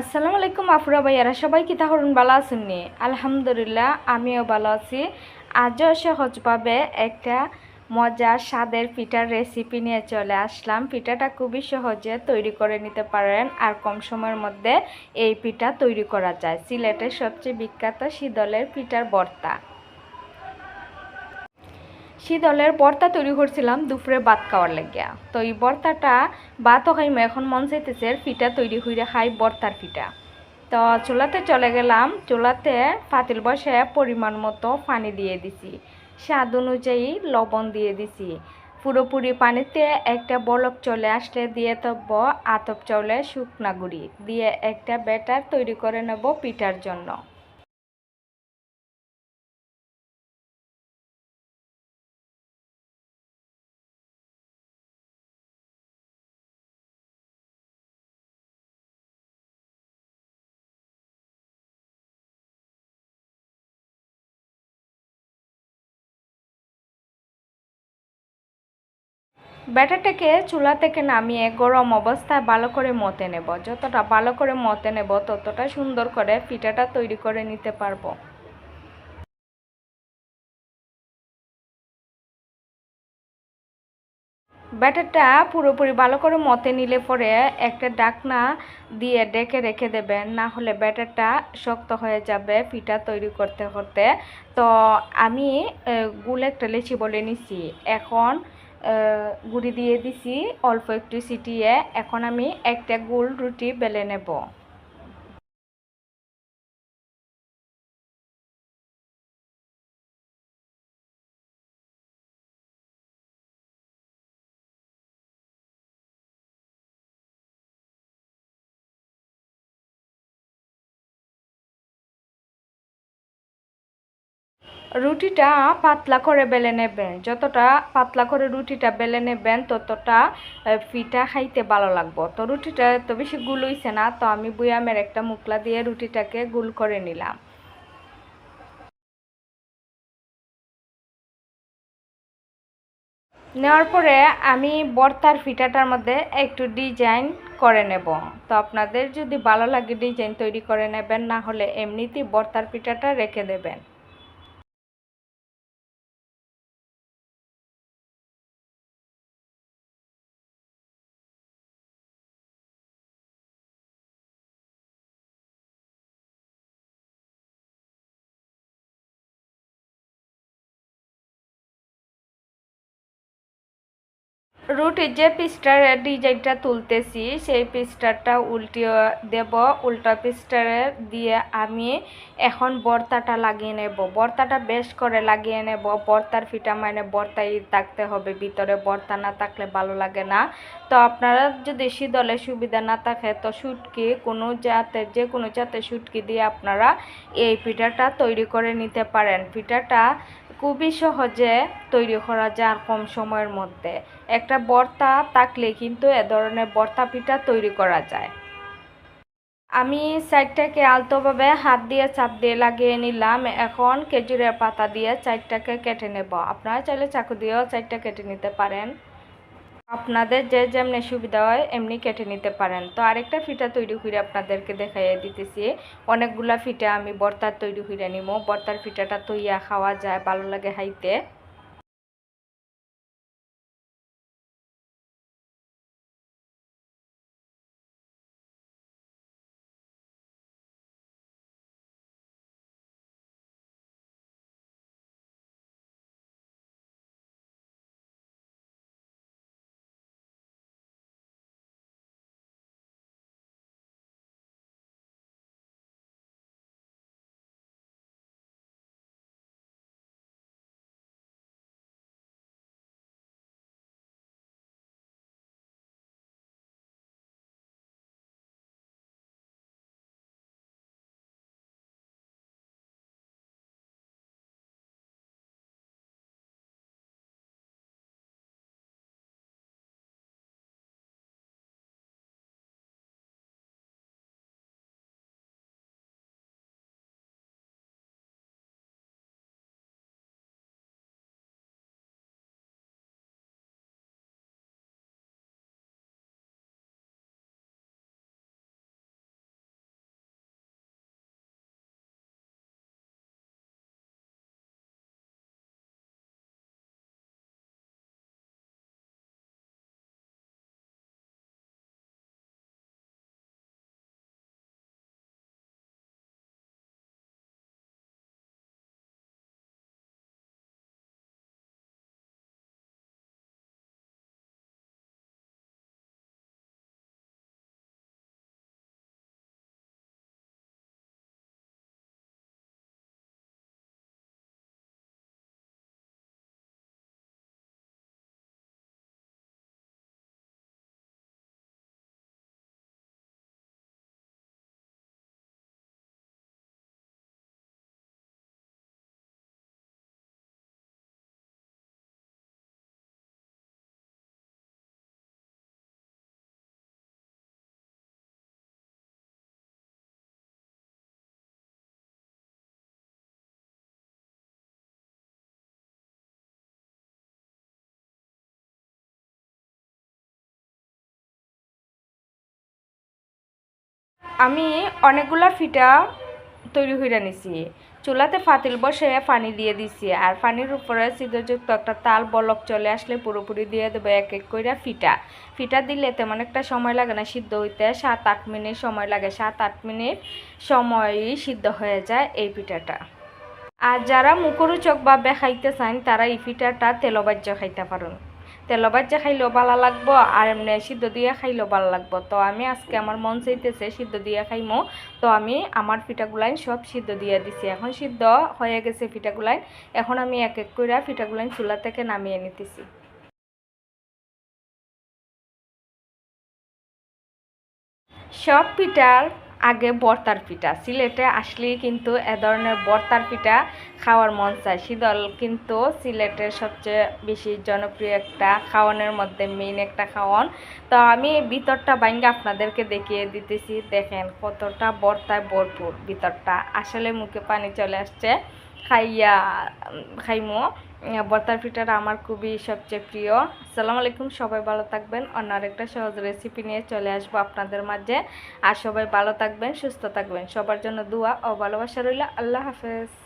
আসসালামু আলাইকুম আফুরা ভাইয়ারা সবাই কি তাহরুন ভালো আছেন নি? আলহামদুলিল্লাহ, আমিও ভালো আছি। আজও সহজভাবে একটা মজার স্বাদের পিঠার রেসিপি নিয়ে চলে আসলাম। পিঠাটা খুবই সহজে তৈরি করে নিতে পারেন আর কম সময়ের মধ্যে এই পিঠা তৈরি করা যায়। সিলেটের সবচেয়ে বিখ্যাত শীতলের পিঠার বর্তা। শীতলের বর্তা তৈরি করছিলাম দুপুরে ভাত খাওয়ার লাগিয়া। তো এই বর্তাটা ভাতও খাইমে, এখন মন চাইতেছে পিঠা তৈরি হইরে খাই বর্তার পিঠা তো চুলাতে চলে গেলাম, চুলাতে পাতিল বসে পরিমাণ মতো পানি দিয়ে দিছি। স্বাদ অনুযায়ী লবণ দিয়ে দিছি। পুরোপুরি পানিতে একটা বলক চলে আসলে দিয়ে তব আতপ চলে শুকনা গুঁড়ি দিয়ে একটা ব্যাটার তৈরি করে নেব পিঠার জন্য। ব্যাটারটাকে চুলা থেকে নামিয়ে গরম অবস্থায় ভালো করে মতে নেব। যতটা ভালো করে মতে নেব, ততটা সুন্দর করে পিঠাটা তৈরি করে নিতে পারব। ব্যাটারটা পুরোপুরি ভালো করে মতে নিলে পরে একটা ডাকনা দিয়ে ডেকে রেখে দেবেন না হলে ব্যাটারটা শক্ত হয়ে যাবে পিঠা তৈরি করতে করতে। তো আমি গুল একটা লেচি বলে নিছি। এখন গুঁড়ি দিয়ে দিছি অল্প একটু সিটিয়ে এখন আমি একটা গোল রুটি বেলে নেব। রুটিটা পাতলা করে বেলে নেবেন। যতটা পাতলা করে রুটিটা বেলে নেবেন, ততটা পিঠা খাইতে ভালো লাগবো। তো রুটিটা তো বেশি গুল হইছে না, তো আমি বুয়ামের একটা মুকলা দিয়ে রুটিটাকে গুল করে নিলাম। নেওয়ার পরে আমি বর্তার ফিটাটার মধ্যে একটু ডিজাইন করে নেব। তো আপনাদের যদি ভালো লাগে ডিজাইন তৈরি করে নেবেন, না হলে এমনিতেই বর্তার পিঠাটা রেখে দেবেন। রুটির যে পিসটার ডিজাইনটা তুলতেছি, সেই পিসটারটা উল্টিয়ে দেব। উল্টা পিসটার দিয়ে আমি এখন বর্তাটা লাগিয়ে নেব। বর্তাটা বেশ করে লাগিয়ে নেব। বর্তার ফিটা মানে বর্তাই থাকতে হবে, ভিতরে বর্তা না থাকলে ভালো লাগে না। তো আপনারা যদি শীতলে সুবিধা না থাকে, তো সুটকি কোনো জাতে, যে কোনো জাতে সুটকি দিয়ে আপনারা এই পিঠাটা তৈরি করে নিতে পারেন। পিঠাটা খুবই সহজে তৈরি করা যায় কম সময়ের মধ্যে। একটা বর্তা থাকলে কিন্তু এ ধরনের বর্তা পিঠা তৈরি করা যায়। আমি সাইডটাকে আলতোভাবে হাত দিয়ে চাপ দিয়ে লাগিয়ে নিলাম। এখন খেজুরের পাতা দিয়ে চারটাকে কেটে নেব। আপনারা চাইলে চাকু দিয়েও চারটা কেটে নিতে পারেন। আপনাদের যে যেমনি সুবিধা হয়, এমনি কেটে নিতে পারেন। তো আরেকটা ফিটা তৈরি করে আপনাদেরকে দেখাইয়ে দিতেছি। অনেকগুলা ফিটা আমি বর্তার তৈরি করে নিব বর্তার ফিটাটা তৈয়া খাওয়া যায়, ভালো লাগে হাইতে আমি অনেকগুলা ফিটা তৈরি হইয়া নিছি। চুলাতে ফাতিল বসে পানি দিয়ে দিছি আর পানির উপরে সিদ্ধযুক্ত একটা তাল বলক চলে আসলে পুরোপুরি দিয়ে দেবো এক এক করে ফিটা। ফিটা দিলে তেমন একটা সময় লাগে না, সিদ্ধ হইতে সাত আট মিনিট সময় লাগে। সাত আট মিনিট সময়ই সিদ্ধ হয়ে যায় এই পিঠাটা আর যারা মুখরোচক ভাবে খাইতে চান তারা এই পিঠাটা তেলবাজ্য খাইতে পারেন। তেলবাজ্যা খাইলেও ভালো লাগবো আর এমনি সিদ্ধ দিয়ে খাইলেও ভালো লাগবো। তো আমি আজকে আমার মন চাইতেছে সিদ্ধ দিয়ে খাইমো। তো আমি আমার পিঠাগুলাইন সব সিদ্ধ দিয়ে দিছি। এখন সিদ্ধ হয়ে গেছে পিঠাগুলাইন এখন আমি এক এক করে পিঠাগুলাইন চুলা থেকে নামিয়ে নিতেছি। সব পিঠার আগে বর্তার পিঠা। সিলেটে আসলেই কিন্তু এ ধরনের বর্তার পিঠা খাওয়ার মন চায়। শীতল কিন্তু সিলেটের সবচেয়ে বেশি জনপ্রিয় একটা খাওয়ানের মধ্যে মেইন একটা খাওয়ান। তো আমি ভিতরটা বাইঙ্গা আপনাদেরকে দেখিয়ে দিতেছি। দেখেন কতটা বর্তায় ভরপুর ভিতরটা। আসলে মুখে পানি চলে আসছে। খাইয়া খাইমো। বর্তার পিঠাটা আমার খুবই সবচেয়ে প্রিয়। আসসালামু আলাইকুম, সবাই ভালো থাকবেন। অন্য আরেকটা সহজ রেসিপি নিয়ে চলে আসব আপনাদের মাঝে। আর সবাই ভালো থাকবেন, সুস্থ থাকবেন। সবার জন্য দোয়া ও ভালোবাসা রইল। আল্লাহ হাফেজ।